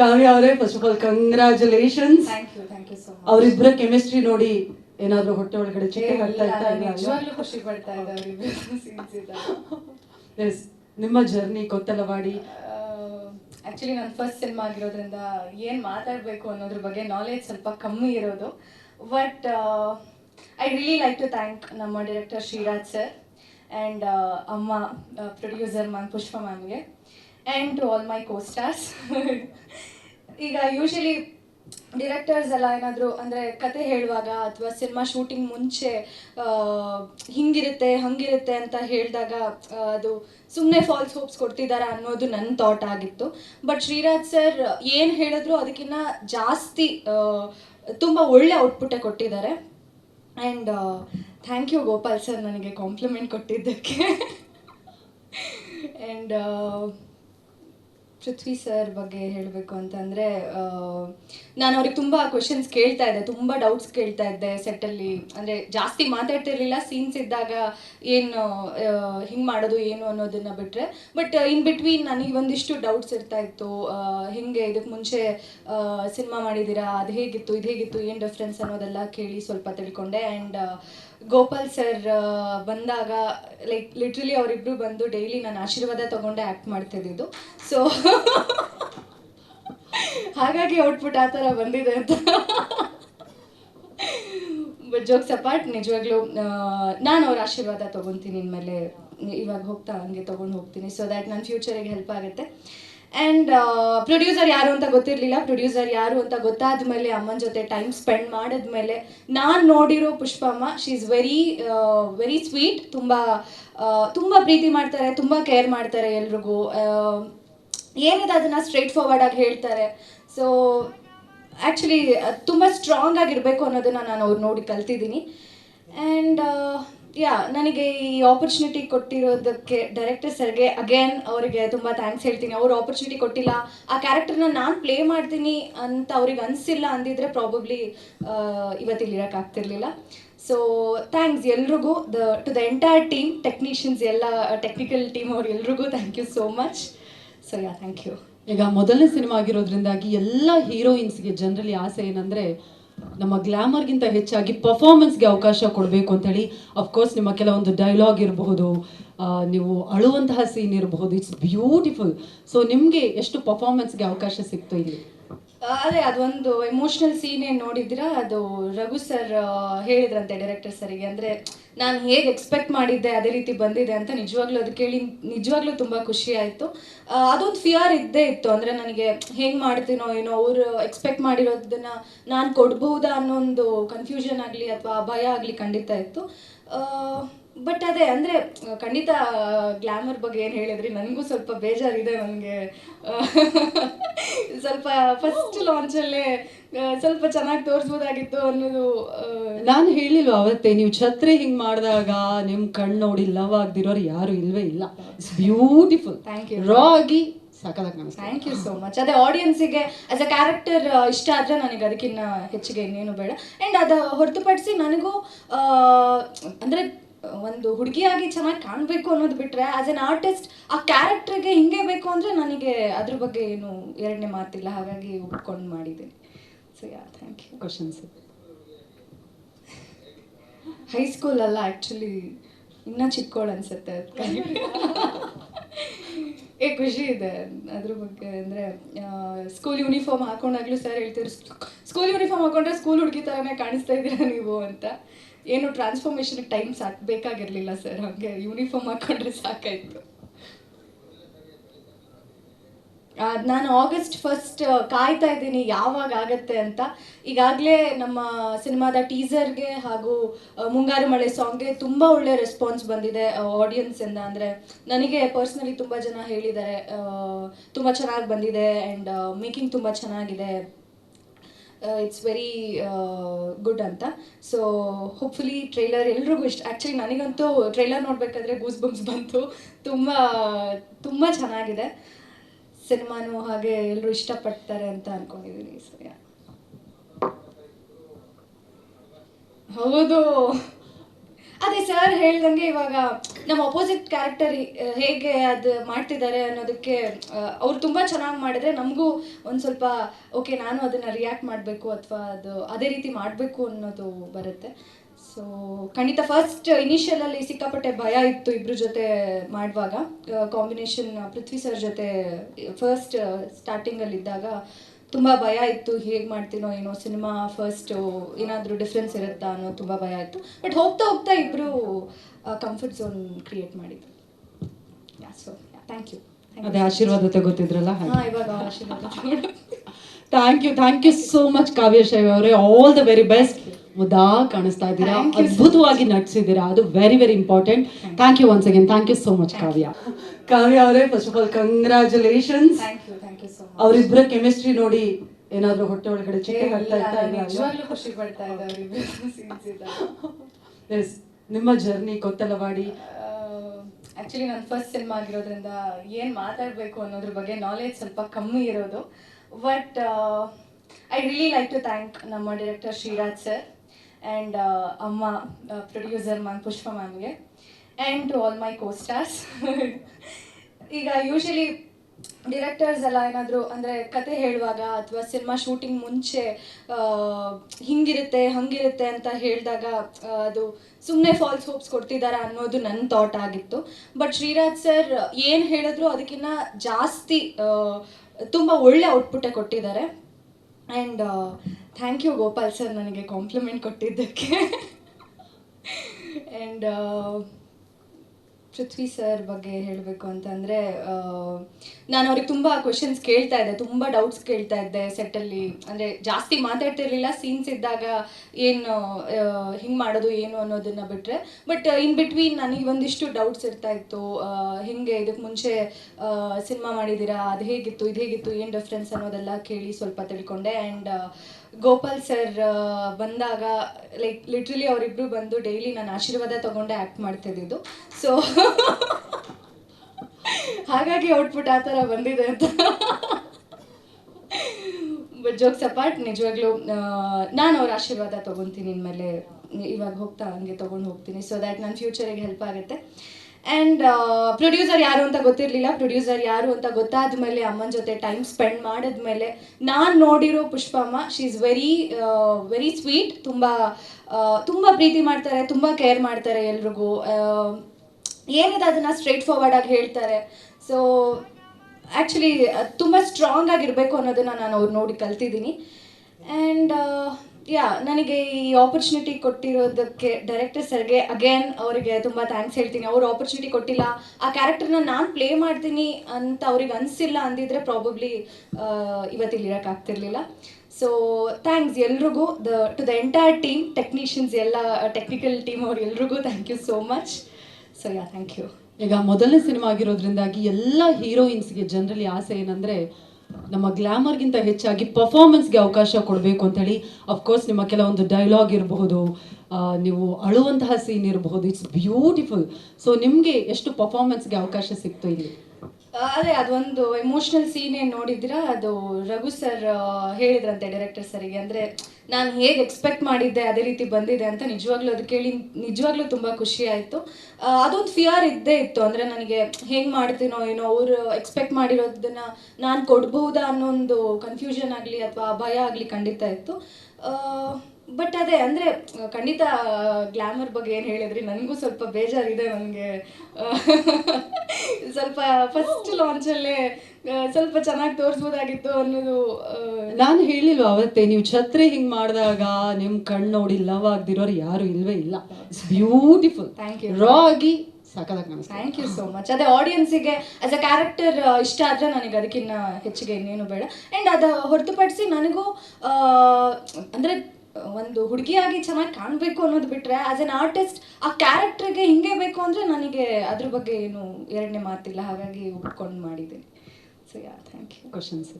ಕಾವ್ಯ ಅವರೇ first of all congratulation ಅವರಿಬ್ಬರ chemistry ನೋಡಿ ಏನಾದ್ರೂ ಹೊಟ್ಟೆ ಒಳಗಡೆ ಚಿಕ್ಕ ಕಟ್ತಾ ಎಸ್ ನಿಮ್ಮ ಜರ್ನಿ ಕೊತ್ತಲವಾಡಿ. ಆಕ್ಚುಲಿ ನಾನು ಫಸ್ಟ್ ಸಿನಿಮಾ ಆಗಿರೋದ್ರಿಂದ ಏನು ಮಾತಾಡಬೇಕು ಅನ್ನೋದ್ರ ಬಗ್ಗೆ ನಾಲೆಜ್ ಸ್ವಲ್ಪ ಕಮ್ಮಿ ಇರೋದು. But I really like to thank ನಮ್ಮ ಡೈರೆಕ್ಟರ್ ಶ್ರೀರಾಜ್ ಸರ್ ಆ್ಯಂಡ್ ಅಮ್ಮ producer ma'am Pushpa ಮ್ಯಾಮ್ಗೆ. And to all my costars ಈಗ ಯೂಶಲಿ ಡಿರೆಕ್ಟರ್ಸ್ ಎಲ್ಲ ಏನಾದರೂ ಅಂದರೆ ಕತೆ ಹೇಳುವಾಗ ಅಥವಾ ಸಿನಿಮಾ ಶೂಟಿಂಗ್ ಮುಂಚೆ ಹಿಂಗಿರುತ್ತೆ, ಹಂಗಿರುತ್ತೆ ಅಂತ ಹೇಳಿದಾಗ ಅದು ಸುಮ್ಮನೆ ಫಾಲ್ಸ್ ಹೋಪ್ಸ್ ಕೊಡ್ತಿದ್ದಾರೆ ಅನ್ನೋದು ನನ್ನ ಥಾಟ್ ಆಗಿತ್ತು. ಬಟ್ ಶ್ರೀರಾಜ್ ಸರ್ ಏನು ಹೇಳಿದ್ರು ಅದಕ್ಕಿಂತ ಜಾಸ್ತಿ ತುಂಬ ಒಳ್ಳೆ ಔಟ್ಪುಟ್ಟೆ ಕೊಟ್ಟಿದ್ದಾರೆ. And thank you Gopal sir ನನಗೆ ಕಾಂಪ್ಲಿಮೆಂಟ್ ಕೊಟ್ಟಿದ್ದಕ್ಕೆ. ಆ್ಯಂಡ್ ಪೃಥ್ವಿ ಸರ್ ಬಗ್ಗೆ ಹೇಳಬೇಕು ಅಂತಂದರೆ ನಾನು ಅವ್ರಿಗೆ ತುಂಬ ಕ್ವೆಶನ್ಸ್ ಕೇಳ್ತಾ ಇದ್ದೆ, ತುಂಬ ಡೌಟ್ಸ್ ಕೇಳ್ತಾ ಇದ್ದೆ ಸೆಟ್ಟಲ್ಲಿ ಅಂದರೆ ಜಾಸ್ತಿ ಮಾತಾಡ್ತಿರ್ಲಿಲ್ಲ ಸೀನ್ಸ್ ಇದ್ದಾಗ ಏನು ಹಿಂಗೆ ಮಾಡೋದು, ಏನು ಅನ್ನೋದನ್ನ ಬಿಟ್ಟರೆ ಬಟ್ ಇನ್ ಬಿಟ್ವೀನ್ ನನಗೆ ಒಂದಿಷ್ಟು ಡೌಟ್ಸ್ ಇರ್ತಾ ಇತ್ತು. ಹಿಂಗೆ ಇದಕ್ಕೆ ಮುಂಚೆ ಸಿನಿಮಾ ಮಾಡಿದ್ದೀರಾ, ಅದು ಹೇಗಿತ್ತು, ಇದು ಹೇಗಿತ್ತು, ಏನು ಡಿಫ್ರೆನ್ಸ್ ಅನ್ನೋದೆಲ್ಲ ಕೇಳಿ ಸ್ವಲ್ಪ ತಿಳ್ಕೊಂಡೆ. ಆ್ಯಂಡ್ ಗೋಪಾಲ್ ಸರ್ ಬಂದಾಗ ಲೈಕ್ ಲಿಟ್ರಲಿ ಅವರಿಬ್ರು ಬಂದು ಡೈಲಿ ನಾನು ಆಶೀರ್ವಾದ ತಗೊಂಡೆ ಆ್ಯಕ್ಟ್ ಮಾಡ್ತಿದ್ದಿದ್ದು. ಸೊ ಹಾಗಾಗಿ ಔಟ್ಪುಟ್ ಆ ಥರ ಬಂದಿದೆ ಅಂತ. ಬಟ್ ಜೋಕ್ಸ್ ಅಪಾರ್ಟ್ ನಿಜವಾಗ್ಲೂ ನಾನು ಅವ್ರ ಆಶೀರ್ವಾದ ತೊಗೊತೀನಿ ಇನ್ಮೇಲೆ, ಇವಾಗ ಹೋಗ್ತಾ ಹಂಗೆ ತೊಗೊಂಡು ಹೋಗ್ತೀನಿ. ಸೊ ದ್ಯಾಟ್ ನನ್ನ ಫ್ಯೂಚರಿಗೆ ಹೆಲ್ಪ್ ಆಗುತ್ತೆ. ಆ್ಯಂಡ್ ಪ್ರೊಡ್ಯೂಸರ್ ಯಾರು ಅಂತ ಗೊತ್ತಿರಲಿಲ್ಲ. ಪ್ರೊಡ್ಯೂಸರ್ ಯಾರು ಅಂತ ಗೊತ್ತಾದ ಮೇಲೆ ಅಮ್ಮನ ಜೊತೆ ಟೈಮ್ ಸ್ಪೆಂಡ್ ಮಾಡಿದ್ಮೇಲೆ ನಾನು ನೋಡಿರೋ Pushpamma she is very very sweet ತುಂಬ ತುಂಬ ಪ್ರೀತಿ ಮಾಡ್ತಾರೆ, ತುಂಬ ಕೇರ್ ಮಾಡ್ತಾರೆ ಎಲ್ರಿಗೂ. ಏನಿದೆ ಅದನ್ನು ಸ್ಟ್ರೈಟ್ ಫಾರ್ವರ್ಡ್ ಆಗಿ ಹೇಳ್ತಾರೆ. ಸೊ ಆ್ಯಕ್ಚುಲಿ ತುಂಬ ಸ್ಟ್ರಾಂಗ್ ಆಗಿರಬೇಕು ಅನ್ನೋದನ್ನು ನಾನು ಅವ್ರು ನೋಡಿ ಕಲ್ತಿದ್ದೀನಿ. ಆ್ಯಂಡ್ ಯಾ ನನಗೆ ಈ ಆಪರ್ಚುನಿಟಿ ಕೊಟ್ಟಿರೋದಕ್ಕೆ ಡೈರೆಕ್ಟರ್ ಸರ್ಗೆ ಅಗೇನ್ ಅವರಿಗೆ ತುಂಬ ಥ್ಯಾಂಕ್ಸ್ ಹೇಳ್ತೀನಿ. ಅವ್ರು ಆಪರ್ಚುನಿಟಿ ಕೊಟ್ಟಿಲ್ಲ. ಆ ಕ್ಯಾರೆಕ್ಟರ್ನ ನಾನು ಪ್ಲೇ ಮಾಡ್ತೀನಿ ಅಂತ ಅವ್ರಿಗೆ ಅನಿಸಿಲ್ಲ ಅಂದಿದ್ರೆ ಪ್ರಾಬಬ್ಲಿ ಇವತ್ತಿಲ್ಲಿ ಇರೋಕ್ಕಾಗ್ತಿರ್ಲಿಲ್ಲ ಸೊ ಥ್ಯಾಂಕ್ಸ್ ಎಲ್ರಿಗೂ. The to the entire team technicians ಎಲ್ಲ ಟೆಕ್ನಿಕಲ್ ಟೀಮ್ ಅವ್ರು ಎಲ್ರಿಗೂ thank you so much so yeah thank you ಈಗ ಮೊದಲನೇ ಸಿನಿಮಾ ಆಗಿರೋದ್ರಿಂದಾಗಿ ಎಲ್ಲ ಹೀರೋಯಿನ್ಸ್ಗೆ ಜನರಲಿ ಆಸೆ ಏನಂದ್ರೆ ನಮ್ಮ ಗ್ಲಾಮರ್ಗಿಂತ ಹೆಚ್ಚಾಗಿ ಪರ್ಫಾರ್ಮೆನ್ಸ್ಗೆ ಅವಕಾಶ ಕೊಡಬೇಕು ಅಂತೇಳಿ ಅಫ್ಕೋರ್ಸ್ ನಿಮ್ಮ ಕೆಲವೊಂದು ಡೈಲಾಗ್ ಇರಬಹುದು ನೀವು ಅಳುವಂತಹ ಸೀನ್ ಇರಬಹುದು. ಇಟ್ಸ್ ಬ್ಯೂಟಿಫುಲ್ ಸೊ ನಿಮಗೆ ಎಷ್ಟು ಪರ್ಫಾರ್ಮೆನ್ಸ್ಗೆ ಅವಕಾಶ ಸಿಕ್ತು ಇಲ್ಲಿ? ಅದೇ ಅದೊಂದು ಎಮೋಷನಲ್ ಸೀನ್ ಏನು ನೋಡಿದ್ದೀರಾ? ಅದು ರಘು ಸರ್ ಹೇಳಿದ್ರಂತೆ ಡೈರೆಕ್ಟರ್ ಸರಿಗೆ ಅಂದರೆ ನಾನು ಹೇಗೆ ಎಕ್ಸ್ಪೆಕ್ಟ್ ಮಾಡಿದ್ದೆ, ಅದೇ ರೀತಿ ಬಂದಿದೆ ಅಂತ ನಿಜವಾಗ್ಲೂ ಅದು ಕೇಳಿ ನಿಜವಾಗ್ಲೂ ತುಂಬ ಖುಷಿ ಆಯಿತು. ಅದೊಂದು ಫಿಯರ್ ಇದ್ದೇ ಇತ್ತು. ಅಂದರೆ ನನಗೆ ಹೆಂಗ್ ಮಾಡ್ತೀನೋ ಏನೋ ಅವರು ಎಕ್ಸ್ಪೆಕ್ಟ್ ಮಾಡಿರೋದನ್ನ ನಾನು ಕೊಡ್ಬಹುದಾ ಅನ್ನೋ ಒಂದು ಕನ್ಫ್ಯೂಷನ್ ಆಗಲಿ ಅಥವಾ ಭಯ ಆಗಲಿ ಖಂಡಿತ ಇತ್ತು. ಬಟ್ ಅದೇ, ಅಂದರೆ ಖಂಡಿತ ಗ್ಲಾಮರ್ ಬಗ್ಗೆ ಏನು ಹೇಳಿದ್ರಿ? ನನಗೂ ಸ್ವಲ್ಪ ಬೇಜಾರಿದೆ ನನಗೆ. ಸ್ವಲ್ಪ ಫಸ್ಟ್ ಲಾಂಚಲ್ಲೇ ಸ್ವಲ್ಪ ಚೆನ್ನಾಗಿ ತೋರಿಸ್ಬೋದಾಗಿತ್ತು ಅನ್ನೋದು ನಾನು ಹೇಳಿಲ್ವ ಅವತ್ತೇ ನೀವು ಛತ್ರಿ ಹಿಂಗ್ ಮಾಡಿದಾಗ ನಿಮ್ ಕಣ್ಣು ನೋಡಿ ಲವ್ ಆಗದಿರೋರು ಯಾರು ಇಲ್ವೇ ಇಲ್ಲ. ಇಟ್ಸ್ ಬ್ಯೂಟಿಫುಲ್ ಥ್ಯಾಂಕ್ ಯು ರಾ ಆಗಿ ಥ್ಯಾಂಕ್ ಯು ಸೋ ಮಚ್ ಅದೇ ಆಡಿಯನ್ಸಿಗೆ ಆಸ್ ಅ ಕ್ಯಾರೆಕ್ಟರ್ ಇಷ್ಟ ಆದರೆ ನನಗೆ ಅದಕ್ಕಿಂತ ಹೆಚ್ಚಿಗೆ ಇನ್ನೇನು ಬೇಡ. ಆ್ಯಂಡ್ ಅದು ಹೊರತುಪಡಿಸಿ ನನಗೂ ಅಂದ್ರೆ ಒಂದು ಹುಡುಗಿಯಾಗಿ ಚೆನ್ನಾಗಿ ಕಾಣಬೇಕು ಅನ್ನೋದು ಬಿಟ್ರೆ ಆಸ್ ಎನ್ ಆರ್ಟಿಸ್ಟ್ ಆ ಕ್ಯಾರೆಕ್ಟರ್ಗೆ ಹಿಂಗೆ ಬೇಕು ಅಂದರೆ ನನಗೆ ಅದ್ರ ಬಗ್ಗೆ ಏನು ಎರಡನೇ ಮಾತಿಲ್ಲ. ಹಾಗಾಗಿ ಒಪ್ಕೊಂಡು ಮಾಡಿದ್ದೀನಿ. So yeah thank you questions high school ಅಲ್ಲ ಆ್ಯಕ್ಚುಲಿ ಇನ್ನೂ ಚಿಕ್ಕೋಳು ಅನ್ಸುತ್ತೆ. ಏ ಖುಷಿ ಇದೆ. ಅದ್ರ ಬಗ್ಗೆ ಅಂದರೆ ಸ್ಕೂಲ್ ಯೂನಿಫಾರ್ಮ್ ಹಾಕೊಂಡಾಗ್ಲೂ ಸರ್ ಹೇಳ್ತಿದ್ರು ಸ್ಕೂಲ್ ಯೂನಿಫಾರ್ಮ್ ಹಾಕೊಂಡ್ರೆ ಸ್ಕೂಲ್ ಹುಡುಗಿ ಥರನೇ ಕಾಣಿಸ್ತಾ ಇದ್ದೀರಾ ನೀವು? ಅಂತ. ಏನು ಟ್ರಾನ್ಸ್ಫಾರ್ಮೇಷನ್ಗೆ ಟೈಮ್ ಸಾಕು ಬೇಕಾಗಿರಲಿಲ್ಲ ಸರ್ ಹಾಗೆ ಯೂನಿಫಾರ್ಮ್ ಹಾಕೊಂಡ್ರೆ ಸಾಕಾಯಿತು. ನಾನು ಆಗಸ್ಟ್ ಫಸ್ಟ್ ಕಾಯ್ತಾ ಇದ್ದೀನಿ ಯಾವಾಗ ಆಗತ್ತೆ ಅಂತ. ಈಗಾಗಲೇ ನಮ್ಮ ಸಿನಿಮಾದ ಟೀಸರ್ಗೆ ಹಾಗೂ ಮುಂಗಾರು ಮಳೆ ಸಾಂಗ್ಗೆ ತುಂಬ ಒಳ್ಳೆ ರೆಸ್ಪಾನ್ಸ್ ಬಂದಿದೆ ಆಡಿಯನ್ಸಿಂದ ಅಂದರೆ ನನಗೆ ಪರ್ಸ್ನಲಿ ತುಂಬ ಜನ ಹೇಳಿದ್ದಾರೆ ತುಂಬ ಚೆನ್ನಾಗಿ ಬಂದಿದೆ ಆ್ಯಂಡ್ ಮೇಕಿಂಗ್ ತುಂಬ ಚೆನ್ನಾಗಿದೆ. ಇಟ್ಸ್ ವೆರಿ ಗುಡ್ ಅಂತ. ಸೊ ಹೋಪ್ಫುಲಿ ಟ್ರೈಲರ್ ಎಲ್ರಿಗೂ ಇಷ್ಟ. ಆ್ಯಕ್ಚುಲಿ ನನಗಂತೂ ಟ್ರೈಲರ್ ನೋಡಬೇಕಾದ್ರೆ ಗೂಸ್ ಬಂಪ್ಸ್ ಬಂತು. ತುಂಬ ತುಂಬ ಚೆನ್ನಾಗಿದೆ. ಸಿನಿಮಾನು ಹಾಗೆ ಎಲ್ಲರೂ ಇಷ್ಟಪಡ್ತಾರೆ ಅಂತ ಅನ್ಕೊಂಡಿದ್ದೀನಿ ಸೊ ಹೌದು. ಅದೇ ಸರ್ ಹೇಳ್ದಂಗೆ ಇವಾಗ ನಮ್ಮ ಅಪೋಸಿಟ್ ಕ್ಯಾರೆಕ್ಟರ್ ಹೇಗೆ ಅದು ಮಾಡ್ತಿದ್ದಾರೆ ಅನ್ನೋದಕ್ಕೆ ಅವ್ರು ತುಂಬ ಚೆನ್ನಾಗಿ ಮಾಡಿದ್ರೆ ನಮಗೂ ಒಂದು ಸ್ವಲ್ಪ ಓಕೆ ನಾನು ಅದನ್ನು ರಿಯಾಕ್ಟ್ ಮಾಡಬೇಕು ಅಥವಾ ಅದು ಅದೇ ರೀತಿ ಮಾಡಬೇಕು ಅನ್ನೋದು ಬರುತ್ತೆ. ಸೊ ಖಂಡಿತ ಫಸ್ಟ್ ಇನಿಷಿಯಲಲ್ಲಿ ಸಿಕ್ಕಾಪಟ್ಟೆ ಭಯ ಇತ್ತು ಇಬ್ರ ಜೊತೆ ಮಾಡುವಾಗ. ಕಾಂಬಿನೇಷನ್ ಪೃಥ್ವಿ ಸರ್ ಜೊತೆ ಫಸ್ಟ್ ಸ್ಟಾರ್ಟಿಂಗಲ್ಲಿ ಇದ್ದಾಗ ತುಂಬ ಭಯ ಇತ್ತು ಹೇಗೆ ಮಾಡ್ತೀನೋ ಏನೋ ಸಿನಿಮಾ ಫಸ್ಟ್ ಏನಾದರೂ ಡಿಫ್ರೆನ್ಸ್ ಇರುತ್ತಾ ಅನ್ನೋ ತುಂಬ ಭಯ ಇತ್ತು. ಬಟ್ ಹೋಗ್ತಾ ಹೋಗ್ತಾ ಇಬ್ಬರು ಕಂಫರ್ಟ್ ಝೋನ್ ಕ್ರಿಯೇಟ್ ಮಾಡಿದ್ರು. ಸೊ ಥ್ಯಾಂಕ್ ಯು ಅದೇ ಆಶೀರ್ವಾದ ತಗೋತಿದ್ರಲ್ಲ? ಇವಾಗ ಆಶೀರ್ವಾದ thank you thank you so much Kavya Shaiv ಅವರೇ. ಆಲ್ ದ ವೆರಿ ಬೆಸ್ಟ್ ಮುದಾ ಕಾಣಿಸ್ತಾ ಇದ್ದೀರಾ? ಅದ್ಭುತವಾಗಿ ನಟಿಸಿದ್ದೀರಾ ಅದು very very important thank you once again thank you so much Kavya. Kavya ಅವರೇ first of all congratulations thank you thank you so much ಅವರಿಬ್ಬರ chemistry ನೋಡಿ ಏನಾದ್ರೂ ಹೊಟ್ಟೆ ಒಳಗಡೆ ಚಿಕ್ಕ ಖುಷಿ ಪಡ್ತಾ ಇದ್ದಾರೆ ನಿಮ್ಮ ಜರ್ನಿ ಕೊತ್ತಲವಾಡಿ. ಆ್ಯಕ್ಚುಲಿ ನನ್ನ ಫಸ್ಟ್ ಸಿನಿಮಾ ಆಗಿರೋದ್ರಿಂದ ಏನು ಮಾತಾಡಬೇಕು ಅನ್ನೋದ್ರ ಬಗ್ಗೆ ನಾಲೆಜ್ ಸ್ವಲ್ಪ ಕಮ್ಮಿ ಇರೋದು. But I really like to thank ನಮ್ಮ ಡೈರೆಕ್ಟರ್ ಶ್ರೀರಾಜ್ ಸರ್ ಆ್ಯಂಡ್ ಅಮ್ಮ producer ma'am Pushpa ಮ್ಯಾಮ್ಗೆ and to all my costars ಈಗ ಯೂಶಲಿ ಡಿರೆಕ್ಟರ್ಸ್ ಎಲ್ಲ ಏನಾದರೂ ಅಂದರೆ ಕತೆ ಹೇಳುವಾಗ ಅಥವಾ ಸಿನಿಮಾ ಶೂಟಿಂಗ್ ಮುಂಚೆ ಹಿಂಗಿರುತ್ತೆ, ಹಂಗಿರುತ್ತೆ ಅಂತ ಹೇಳಿದಾಗ ಅದು ಸುಮ್ಮನೆ ಫಾಲ್ಸ್ ಹೋಪ್ಸ್ ಕೊಡ್ತಿದ್ದಾರೆ ಅನ್ನೋದು ನನ್ನ ಥಾಟ್ ಆಗಿತ್ತು. ಬಟ್ ಶ್ರೀರಾಜ್ ಸರ್ ಏನು ಹೇಳಿದ್ರು ಅದಕ್ಕಿಂತ ಜಾಸ್ತಿ ತುಂಬ ಒಳ್ಳೆ ಔಟ್ಪುಟ್ಟೆ ಕೊಟ್ಟಿದ್ದಾರೆ. And thank you Gopal sir ನನಗೆ ಕಾಂಪ್ಲಿಮೆಂಟ್ ಕೊಟ್ಟಿದ್ದಕ್ಕೆ. ಆ್ಯಂಡ್ ಪೃಥ್ವಿ ಸರ್ ಬಗ್ಗೆ ಹೇಳಬೇಕು ಅಂತಂದರೆ ನಾನು ಅವ್ರಿಗೆ ತುಂಬ ಕ್ವೆಶನ್ಸ್ ಕೇಳ್ತಾ ಇದ್ದೆ, ತುಂಬ ಡೌಟ್ಸ್ ಕೇಳ್ತಾ ಇದ್ದೆ ಸೆಟ್ಟಲ್ಲಿ ಅಂದರೆ ಜಾಸ್ತಿ ಮಾತಾಡ್ತಿರ್ಲಿಲ್ಲ ಸೀನ್ಸ್ ಇದ್ದಾಗ ಏನು ಹಿಂಗೆ ಮಾಡೋದು, ಏನು ಅನ್ನೋದನ್ನು ಬಿಟ್ಟರೆ ಬಟ್ ಇನ್ ಬಿಟ್ವೀನ್ ನನಗೆ ಒಂದಿಷ್ಟು ಡೌಟ್ಸ್ ಇರ್ತಾ ಇತ್ತು. ಹಿಂಗೆ ಇದಕ್ಕೆ ಮುಂಚೆ ಸಿನಿಮಾ ಮಾಡಿದ್ದೀರಾ ಅದು ಹೇಗಿತ್ತು, ಇದು ಹೇಗಿತ್ತು, ಏನು ಡಿಫ್ರೆನ್ಸ್ ಅನ್ನೋದೆಲ್ಲ ಕೇಳಿ ಸ್ವಲ್ಪ ತಿಳ್ಕೊಂಡೆ. ಆ್ಯಂಡ್ ಗೋಪಾಲ್ ಸರ್ ಬಂದಾಗ ಲೈಕ್ ಲಿಟ್ರಲಿ ಅವರಿಬ್ರು ಬಂದು ಡೈಲಿ ನಾನು ಆಶೀರ್ವಾದ ತಗೊಂಡೆ ಆ್ಯಕ್ಟ್ ಮಾಡ್ತಿದ್ದಿದ್ದು. ಸೊ ಹಾಗಾಗಿ ಔಟ್ಪುಟ್ ಆ ಥರ ಬಂದಿದೆ ಅಂತ. ಬಟ್ ಜೋಕ್ಸ್ ಅಪಾರ್ಟ್ ನಿಜವಾಗ್ಲೂ ನಾನು ಅವ್ರ ಆಶೀರ್ವಾದ ತೊಗೊತೀನಿ ಇನ್ಮೇಲೆ, ಇವಾಗ ಹೋಗ್ತಾ, ಹಂಗೆ ತೊಗೊಂಡು ಹೋಗ್ತೀನಿ. ಸೊ ದ್ಯಾಟ್ ನನ್ನ ಫ್ಯೂಚರಿಗೆ ಹೆಲ್ಪ್ ಆಗುತ್ತೆ. ಆ್ಯಂಡ್ ಪ್ರೊಡ್ಯೂಸರ್ ಯಾರು ಅಂತ ಗೊತ್ತಿರಲಿಲ್ಲ. ಪ್ರೊಡ್ಯೂಸರ್ ಯಾರು ಅಂತ ಗೊತ್ತಾದ ಮೇಲೆ ಅಮ್ಮನ ಜೊತೆ ಟೈಮ್ ಸ್ಪೆಂಡ್ ಮಾಡಿದ್ಮೇಲೆ ನಾನು ನೋಡಿರೋ Pushpamma she is very very sweet ತುಂಬ ತುಂಬ ಪ್ರೀತಿ ಮಾಡ್ತಾರೆ, ತುಂಬ ಕೇರ್ ಮಾಡ್ತಾರೆ ಎಲ್ರಿಗೂ. ಏನಿದೆ ಅದನ್ನು ಸ್ಟ್ರೇಟ್ ಫಾರ್ವರ್ಡ್ ಆಗಿ ಹೇಳ್ತಾರೆ. ಸೊ ಆ್ಯಕ್ಚುಲಿ ತುಂಬ ಸ್ಟ್ರಾಂಗ್ ಆಗಿರಬೇಕು ಅನ್ನೋದನ್ನು ನಾನು ಅವ್ರು ನೋಡಿ ಕಲ್ತಿದ್ದೀನಿ. ಆ್ಯಂಡ್ ಯಾ, ನನಗೆ ಈ ಆಪರ್ಚುನಿಟಿ ಕೊಟ್ಟಿರೋದಕ್ಕೆ ಡೈರೆಕ್ಟರ್ ಸರ್ಗೆ ಅಗೇನ್ ಅವರಿಗೆ ತುಂಬ ಥ್ಯಾಂಕ್ಸ್ ಹೇಳ್ತೀನಿ. ಅವ್ರು ಆಪರ್ಚುನಿಟಿ ಕೊಟ್ಟಿಲ್ಲ. ಆ ಕ್ಯಾರೆಕ್ಟರ್ನ ನಾನು ಪ್ಲೇ ಮಾಡ್ತೀನಿ ಅಂತ ಅವ್ರಿಗೆ ಅನಿಸಿಲ್ಲ ಅಂದಿದ್ರೆ ಪ್ರಾಬಬ್ಲಿ ಇವತ್ತಿಲ್ಲಿ ಇರೋಕ್ಕಾಗ್ತಿರ್ಲಿಲ್ಲ ಸೊ ಥ್ಯಾಂಕ್ಸ್ ಎಲ್ರಿಗೂ. The to the entire team technicians ಎಲ್ಲ ಟೆಕ್ನಿಕಲ್ ಟೀಮ್ ಅವ್ರು ಎಲ್ರಿಗೂ thank you so much so yeah thank you ಈಗ ಮೊದಲನೇ ಸಿನಿಮಾ ಆಗಿರೋದ್ರಿಂದಾಗಿ ಎಲ್ಲ ಹೀರೋಯಿನ್ಸ್ಗೆ ಜನರಲಿ ಆಸೆ ಏನಂದ್ರೆ ನಮ್ಮ ಗ್ಲಾಮರ್ಗಿಂತ ಹೆಚ್ಚಾಗಿ ಪರ್ಫಾರ್ಮೆನ್ಸ್ಗೆ ಅವಕಾಶ ಕೊಡಬೇಕು ಅಂತೇಳಿ ಅಫ್ಕೋರ್ಸ್ ನಿಮ್ಮ ಕೆಲವೊಂದು ಡೈಲಾಗ್ ಇರಬಹುದು ನೀವು ಅಳುವಂತಹ ಸೀನ್ ಇರಬಹುದು. ಇಟ್ಸ್ ಬ್ಯೂಟಿಫುಲ್ ಸೊ ನಿಮಗೆ ಎಷ್ಟು ಪರ್ಫಾರ್ಮೆನ್ಸ್ಗೆ ಅವಕಾಶ ಸಿಕ್ತು ಇಲ್ಲಿ? ಅದೇ ಅದೊಂದು ಎಮೋಷ್ನಲ್ ಸೀನ್ ಏನು ನೋಡಿದ್ದೀರಾ? ಅದು ರಘು ಸರ್ ಹೇಳಿದ್ರಂತೆ ಡೈರೆಕ್ಟರ್ ಸರಿಗೆ ಅಂದರೆ ನಾನು ಹೇಗೆ ಎಕ್ಸ್ಪೆಕ್ಟ್ ಮಾಡಿದ್ದೆ ಅದೇ ರೀತಿ ಬಂದಿದೆ ಅಂತ ನಿಜವಾಗ್ಲೂ ಅದು ಕೇಳಿ ನಿಜವಾಗ್ಲೂ ತುಂಬ ಖುಷಿ ಆಯಿತು. ಅದೊಂದು ಫಿಯರ್ ಇದ್ದೇ ಇತ್ತು. ಅಂದರೆ ನನಗೆ ಹೆಂಗ್ ಮಾಡ್ತೀನೋ ಏನೋ ಅವರು ಎಕ್ಸ್ಪೆಕ್ಟ್ ಮಾಡಿರೋದನ್ನ ನಾನು ಕೊಡ್ಬಹುದಾ ಅನ್ನೋ ಒಂದು ಕನ್ಫ್ಯೂಷನ್ ಆಗಲಿ ಅಥವಾ ಭಯ ಆಗಲಿ ಖಂಡಿತ ಇತ್ತು. ಬಟ್ ಅದೇ ಅಂದರೆ ಖಂಡಿತ ಗ್ಲಾಮರ್ ಬಗ್ಗೆ ಏನು ಹೇಳಿದ್ರಿ? ನನಗೂ ಸ್ವಲ್ಪ ಬೇಜಾರಿದೆ ನನಗೆ. ಸ್ವಲ್ಪ ಫಸ್ಟ್ ಲಾಂಚಲ್ಲೇ ಸ್ವಲ್ಪ ಚೆನ್ನಾಗಿ ತೋರಿಸ್ಬೋದಾಗಿತ್ತು ಅನ್ನೋದು ನಾನು ಹೇಳಿಲ್ವ ಅವತ್ತೇ ನೀವು ಛತ್ರಿ ಹಿಂಗ್ ಮಾಡಿದಾಗ ನಿಮ್ ಕಣ್ಣು ನೋಡಿ ಲವ್ ಆಗ್ದಿರೋರು ಯಾರು ಇಲ್ವೇ ಇಲ್ಲ. ಇಟ್ಸ್ ಬ್ಯೂಟಿಫುಲ್ ಥ್ಯಾಂಕ್ ಯು ರಾ ಆಗಿ ಥ್ಯಾಂಕ್ ಯು ಸೋ ಮಚ್ ಅದೇ ಆಡಿಯನ್ಸಿಗೆ ಆಸ್ ಅ ಕ್ಯಾರೆಕ್ಟರ್ ಇಷ್ಟ ಆದರೆ ನನಗೆ ಅದಕ್ಕಿಂತ ಹೆಚ್ಚಿಗೆ ಇನ್ನೇನು ಬೇಡ. ಆ್ಯಂಡ್ ಅದು ಹೊರತುಪಡಿಸಿ ನನಗೂ ಅಂದ್ರೆ ಒಂದು ಹುಡುಗಿಯಾಗಿ ಚೆನ್ನಾಗಿ ಕಾಣಬೇಕು ಅನ್ನೋದು ಬಿಟ್ಟರೆ ಆಸ್ ಎನ್ ಆರ್ಟಿಸ್ಟ್ ಆ ಕ್ಯಾರೆಕ್ಟರ್ಗೆ ಹಿಂಗೆ ಬೇಕು ಅಂದರೆ ನನಗೆ ಅದ್ರ ಬಗ್ಗೆ ಏನು ಎರಡನೇ ಮಾತಿಲ್ಲ. ಹಾಗಾಗಿ ಒಪ್ಕೊಂಡು ಮಾಡಿದ್ದೀನಿ. So yeah thank you questions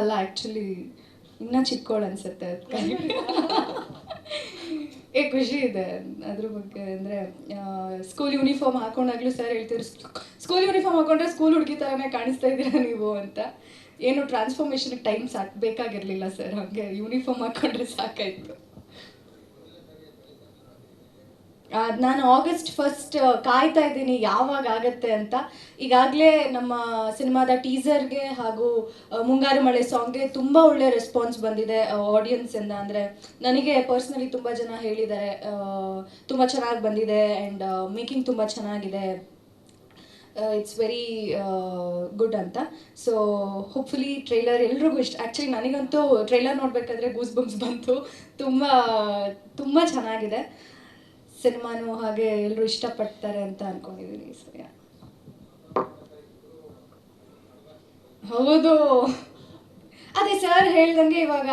ಅಲ್ಲ ಆ್ಯಕ್ಚುಲಿ ಇನ್ನೂ ಚಿಕ್ಕೋಳು ಅನ್ಸುತ್ತೆ ಅದಕ್ಕಾಗಿ ಏ ಖುಷಿ ಇದೆ. ಅದ್ರ ಬಗ್ಗೆ ಅಂದರೆ ಸ್ಕೂಲ್ ಯೂನಿಫಾರ್ಮ್ ಹಾಕೊಂಡಾಗ್ಲೂ ಸರ್ ಹೇಳ್ತಿದ್ರು ಸ್ಕೂಲ್ ಯೂನಿಫಾರ್ಮ್ ಹಾಕೊಂಡ್ರೆ ಸ್ಕೂಲ್ ಹುಡುಗಿ ಥರನೇ ಕಾಣಿಸ್ತಾ ಇದ್ದೀರಾ ನೀವು? ಅಂತ. ಏನು ಟ್ರಾನ್ಸ್ಫಾರ್ಮೇಷನ್ಗೆ ಟೈಮ್ ಸಾಕು, ಬೇಕಾಗಿರಲಿಲ್ಲ ಸರ್ ಹಾಗೆ ಯೂನಿಫಾರ್ಮ್ ಹಾಕೊಂಡ್ರೆ ಸಾಕಾಯಿತು. ನಾನು ಆಗಸ್ಟ್ ಫಸ್ಟ್ ಕಾಯ್ತಾ ಇದ್ದೀನಿ ಯಾವಾಗ ಆಗತ್ತೆ ಅಂತ. ಈಗಾಗಲೇ ನಮ್ಮ ಸಿನಿಮಾದ ಟೀಸರ್ಗೆ ಹಾಗೂ ಮುಂಗಾರು ಮಳೆ ಸಾಂಗ್ಗೆ ತುಂಬ ಒಳ್ಳೆ ರೆಸ್ಪಾನ್ಸ್ ಬಂದಿದೆ ಆಡಿಯನ್ಸಿಂದ ಅಂದರೆ ನನಗೆ ಪರ್ಸ್ನಲಿ ತುಂಬ ಜನ ಹೇಳಿದ್ದಾರೆ ತುಂಬ ಚೆನ್ನಾಗಿ ಬಂದಿದೆ ಆ್ಯಂಡ್ ಮೇಕಿಂಗ್ ತುಂಬ ಚೆನ್ನಾಗಿದೆ. ಇಟ್ಸ್ ವೆರಿ ಗುಡ್ ಅಂತ. ಸೊ ಹೋಪ್ಫುಲಿ ಟ್ರೈಲರ್ ಎಲ್ರಿಗೂ ಇಷ್ಟ. ಆ್ಯಕ್ಚುಲಿ ನನಗಂತೂ ಟ್ರೈಲರ್ ನೋಡಬೇಕಾದ್ರೆ ಗೂಸ್ ಬಂಪ್ಸ್ ಬಂತು. ತುಂಬ ತುಂಬ ಚೆನ್ನಾಗಿದೆ. ಸಿನಿಮಾನು ಹಾಗೆ ಎಲ್ಲರೂ ಇಷ್ಟಪಡ್ತಾರೆ ಅಂತ ಅನ್ಕೊಂಡಿದ್ದೀನಿ ಸೊ ಹೌದು. ಅದೇ ಸರ್ ಹೇಳ್ದಂಗೆ ಇವಾಗ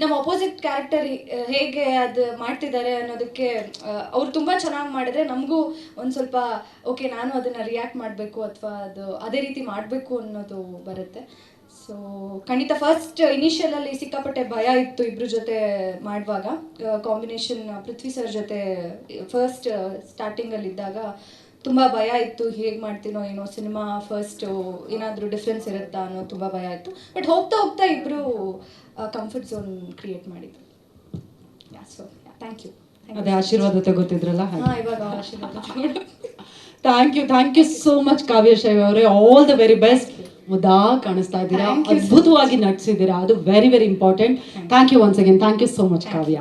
ನಮ್ಮ ಅಪೋಸಿಟ್ ಕ್ಯಾರೆಕ್ಟರ್ ಹೇಗೆ ಅದು ಮಾಡ್ತಿದ್ದಾರೆ ಅನ್ನೋದಕ್ಕೆ ಅವ್ರು ತುಂಬ ಚೆನ್ನಾಗಿ ಮಾಡಿದ್ರೆ ನಮಗೂ ಒಂದು ಸ್ವಲ್ಪ ಓಕೆ ನಾನು ಅದನ್ನು ರಿಯಾಕ್ಟ್ ಮಾಡಬೇಕು ಅಥವಾ ಅದು ಅದೇ ರೀತಿ ಮಾಡಬೇಕು ಅನ್ನೋದು ಬರುತ್ತೆ. ಸೊ ಖಂಡಿತ ಫಸ್ಟ್ ಇನಿಷಿಯಲಲ್ಲಿ ಸಿಕ್ಕಾಪಟ್ಟೆ ಭಯ ಇತ್ತು ಇಬ್ಬರ ಜೊತೆ ಮಾಡುವಾಗ. ಕಾಂಬಿನೇಷನ್ ಪೃಥ್ವಿ ಸರ್ ಜೊತೆ ಫಸ್ಟ್ ಸ್ಟಾರ್ಟಿಂಗಲ್ಲಿ ಇದ್ದಾಗ ತುಂಬ ಭಯ ಇತ್ತು ಹೇಗೆ ಮಾಡ್ತೀನೋ ಏನೋ ಸಿನಿಮಾ ಫಸ್ಟ್ ಏನಾದರೂ ಡಿಫ್ರೆನ್ಸ್ ಇರುತ್ತಾ ಅನ್ನೋ ತುಂಬ ಭಯ ಇತ್ತು. ಬಟ್ ಹೋಗ್ತಾ ಹೋಗ್ತಾ ಇಬ್ಬರು ಕಂಫರ್ಟ್ ಝೋನ್ ಕ್ರಿಯೇಟ್ ಮಾಡಿದ್ರು. ಸೊ ಥ್ಯಾಂಕ್ ಯು ಅದೇ ಆಶೀರ್ವಾದ ತಗೋತಿದ್ರಲ್ಲ ಇವಾಗ ಆಶೀರ್ವಾದ thank you thank you so much Kavya Shaiv ಅವರೇ. ಆಲ್ ದ ವೆರಿ ಬೆಸ್ಟ್ ಮುದಾ ಕಾಣಿಸ್ತಾ ಇದ್ದೀರಾ? ಅದ್ಭುತವಾಗಿ ನಟಿಸಿದ್ದೀರಾ ಅದು very very important thank you once again thank you so much Kavya.